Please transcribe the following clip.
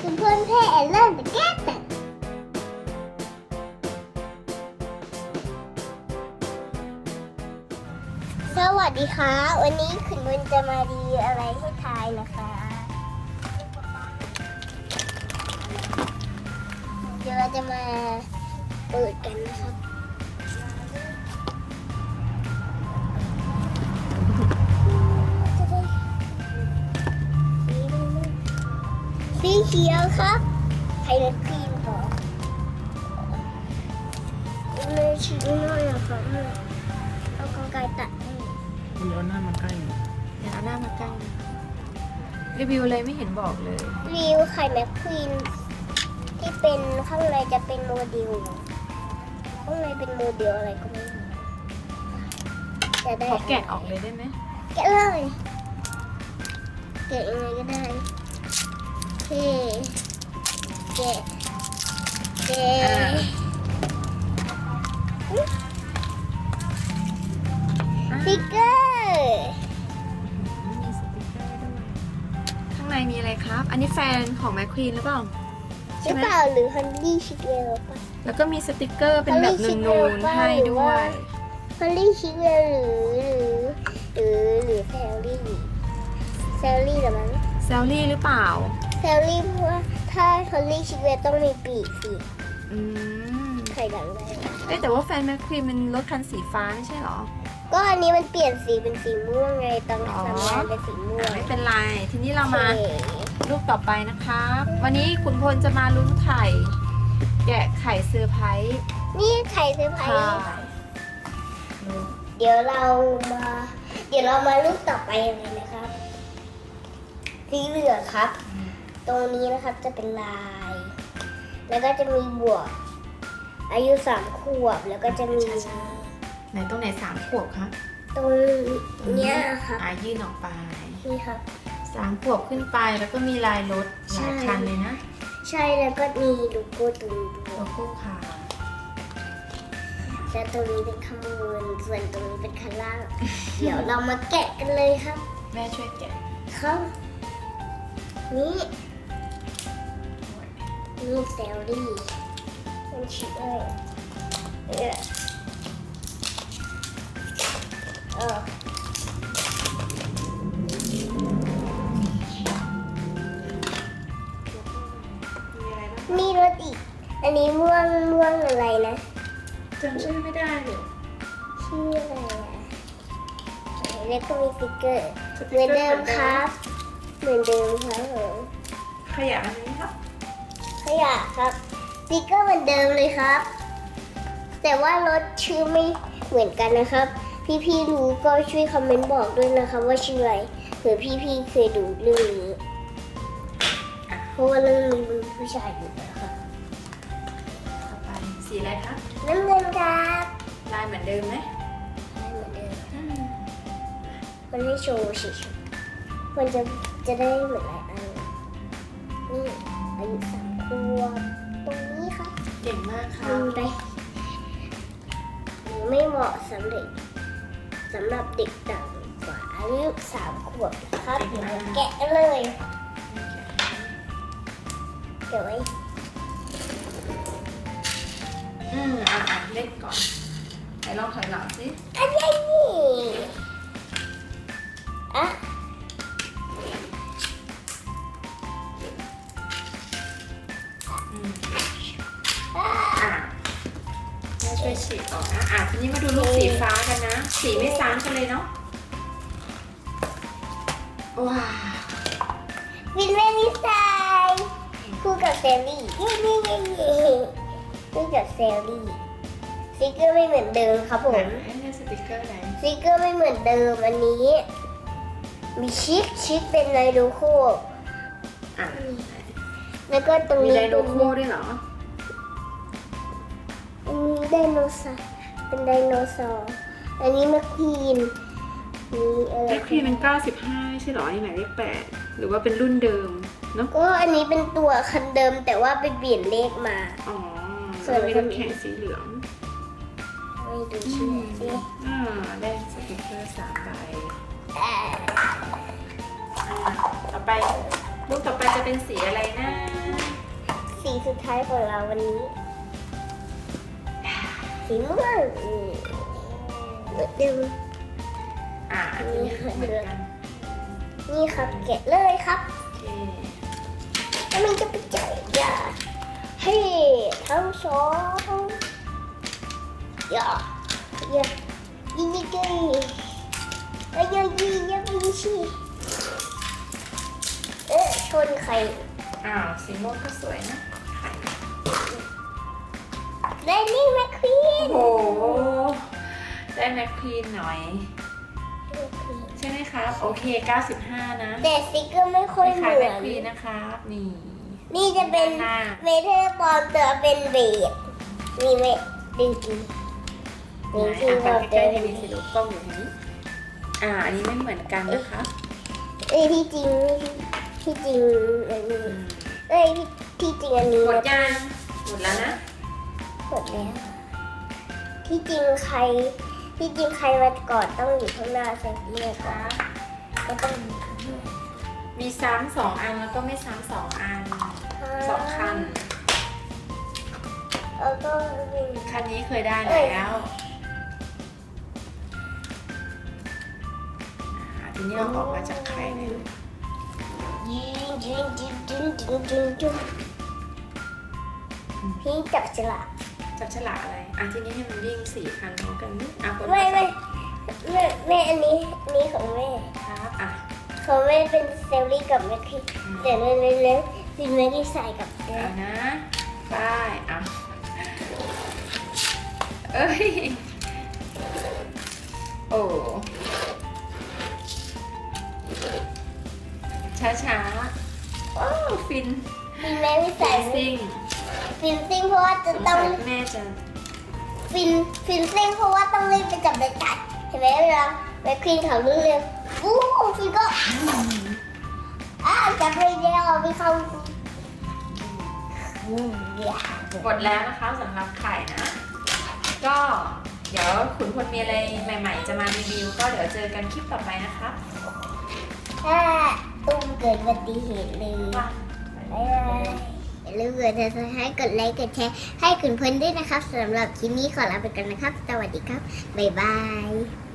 คุณเพื่อนเพ่เริ่มจะแก้แต่สวัสดีค่ะ วันนี้คุณบุญจะมาดีอะไรให้ทายนะคะ เดี๋ยวเราจะมาเปิดกันนะครับ สีเขียวครับไฮไลท์ครีมพอเลยชิ้นน้อยอะครับเอากรรไกรตัดให้คุณเอาหน้ามาใกล้หน่อยเดี๋ยวเอาหน้ามาใกล้นะรีวิวเลยไม่เห็นบอกเลยวิวไข่แมคควีนที่เป็นข้างในจะเป็นโมเดลข้างในเป็นโมเดลอะไรก็ไม่รู้จะได้ขอแกะออกเลยได้ไหมแกะเลยแกะยังไงก็ได้โอเค แกะแกะอ่าสติ๊กเกอร์มีสติกเกอร์ด้วยข้างในมีอะไรครับ อันนี้แฟนของแมคควีนหรือเปล่าหใช่รือไหมเปล่าหรือฮันดี้ชิคเวลป่ะแล้วก็มีสติกเกอร์เป็นแบบ Holly นูน Chicken ๆให้ด้วยฮันดี้ชิคเวลหรือหรือหรือหรือแซลลี่แซลลี่เหรือมั้ง แซลลี่หรือเปล่า แซลลี่เพราะว่าถ้าฮันดี้ชิคเวลต้องมีปีกสิอืมไข่ดังได้ เอ้ยแต่ว่าแฟนแมคควีนมันรถคันสีฟ้าไม่ใช่เหรอ ก็อันนี้มันเปลี่ยนสีเป็นสีม่วงไงตอนอ๋อ ทำงานเป็นสีม่วงไม่เป็นไร ทีนี้เรามาโอเครูปต่อไปนะครับ วันนี้ขุนพลจะมาลุ้นไข่ แกะไข่เซอร์ไพรส์นี่ไข่เซอร์ไพรค่ะส์เดี๋ยวเรามา เดี๋ยวเรามารูปต่อไปเลยนะครับ สีเหลืองครับ ตรงนี้นะครับจะเป็นลาย แล้วก็จะมีบวก อายุสามขวบแล้วก็จะมีไหนตรงไหนสามขวบครับตรงเนี้ยครับอ่ายื่นออกไปนี่ครับสามขวบขึ้นไปแล้วก็มีลายรถหลายคันเลยนะ ใช่แล้วก็มีโลโก้ตรงนี้ด้โลวยโก้ค่ะและตรงนี้เป็นข้างบนส่วนตรงนี้เป็นข้างล่าง เดี๋ยวเรามาแกะกันเลยครับ แม่ช่วยแกะครับ นี่นี่เซลลี่มันชื่ออะไรเออเออมีรถอีก อันนี้ม่วงม่วงอะไรนะจำชื่อไม่ได้เลยชื่ออะไรอะแล้วก็มีสติกเกอร์เหมือนเดิมครับ เหมือนเดิมครับผม ขยะอันนี้ครับ ขยะครับสติกเกอร์เหมือนเดิมเลยครับ แต่ว่ารถชื่อไม่เหมือนกันนะครับ พี่ๆรู้ก็ช่วยคอมเมนต์บอกด้วยนะครับว่าชื่ออะไรเผื่อพี่ๆเคยดูเรื่องนี้เพราะว่าเรื่องนี้มันผู้ชายอยู่นะครับต่อไปสีอะไรครับน้ำเงินครับลายเหมือนเดิมไหมให้เหมือนเดิมมันไม่โชว์เฉยๆมันจะจะได้เหมือนหลายอั นนี่อายุสามขวบตรงนี้ครับเก่งมากค่ะลืมไปหรือไม่เหมาะสำเร็จสำหรับเด็กต่ำกว่าอายุสามขวบนะครับเดี๋ยวเราแกะกันเลยเดี๋ยวไว้อืมอะอะเล่นก่อนไหนลองถอยหลังสิ ฉีกออกนะอะทีนี้มาดูลูกสีฟ้ากันนะ สีไม่ซ้ำกันเลยเนาะว้าววินเล่นนิสัยคู่กับเซลลี่เย้เย้เย้เย้คู่กับเซลลี่สติกเกอร์ไม่เหมือนเดิมครับผม ไหนเนี่ยสติกเกอร์ไหนสติกเกอร์ไม่เหมือนเดิมอันนี้ มีชิคชิคเป็นไดโนโคอะแล้วก็ตรงมีนี้ไดโนโคด้วยเหรออันนี้ ไดโนเสาร์เป็นไดโนเสาร์อันนี้แมคควีนมีอะไรแม็กควีนเป็น95ไม่ใช่เหรอนี่หมายเลข8หรือว่าเป็นรุ่นเดิมเนาะก็อันนี้เป็นตัวคันเดิมแต่ว่าไปเปลี่ยนเลขมา อ๋อส่วนมีน้ำแข็งสีเหลืองไม่ดูชื่อสิอ่าได้สติกเกอร์สามใบอ่าอ่าต่อไปลูกต่อไปจะเป็นสีอะไรนะ สีสุดท้ายของเราวันนี้ สีม่วงเหมือนเดิมอ่าอันนี้เหมือนกันนี่ครับแกะเลยครับโอเคแล้วมันจะไปจ่ายยาให้ทั้งสองยายายิงยิงยิงอย่ายิงยิงอย่ายิงชิเอ๊ะชนใครอ้าวสีม่วงก็สวยนะไข่ ได้นี่แมคควีนโอ้โห ได้แมคควีนหน่อย ใช่ไหมครับ โอเค 95 นะแต่สติกเกอร์ไม่ค่อยเหคล้ามืยอแมนคควีนนะครับ นี่ นี่จะเป็นด้านหน้า เวเทอร์บอลแต่เป็นเบดนี่ไม่ดึงจริงไหนนี่คืออะบไปอลใกเตอล้ร์ๆทีวีสิลูกกล้องอยู่ทางนี้ อ่า อันนี้ไม่เหมือนกันนะคะเอ้ยที่จริงที่จริงอันนี้อืมเอ้ยที่ที่จริงอันนี้หมดนะยังหมดแล้วนะ หมดแล้ว ที่จริงใคร ที่จริงใครมาก่อนต้องอยู่ข้างหน้าใช่ไหมก่อนก็ต้องอยู่ข้างหน้ามีซ้ำสองอันแล้วก็ไม่ซ้ำสองอันสองคัน แล้วก็มีคันนี้เคยได้แล้วอ่าทีนี้เราออกมาจากไข่เลยยิงยิงยิงยิงยิงยิงยิงพี่จับฉลาก จับฉลากอะไรอะทีนี้ให้มันวิ่งสี่คันพร้อมกันนี่อะคนไม่ละไม่แม่แม่อันนี้อันนี้ของแม่ครับอะของแม่เป็นเซลลี่กับแม่คิดอืมแต่เล่นเล่นเล่นเป็นแม่ที่ใส่กับเล่เอานนะไปอะเอ้ยโอ้ช้าช้าๆโอ้ฟิน เป็นแม่ที่ฟิใส่นซิ่ง ฟินซิ่งเพราะว่าสจะงต้สัองยแม่จะฟินฟินซิ่งเพราะว่าต้องรีบไปจับเด็กกัดเห็นไหมเวลาแม่ควีนเขาเรื่องวู้ฟินก็อะจับเลยเดียวไม่เข้าอืมเดี๋ยวหมดแล้วนะคะสำหรับไข่นะ ก็เดี๋ยวขุนพลมีอะไรใหม่ ๆ จะมารีวิว ก็เดี๋ยวเจอกันคลิปต่อไปนะคะถ้าตุ้มเกิดอุบัติเหตุเลยว่าบ๊ายบาย อย่าลืมกดติดตามให้กดไลค์กดแชร์ให้คุณเพื่อนด้วยนะครับสำหรับคลิปนี้ขอลาไปกันนะครับ สวัสดีครับ บ๊ายบาย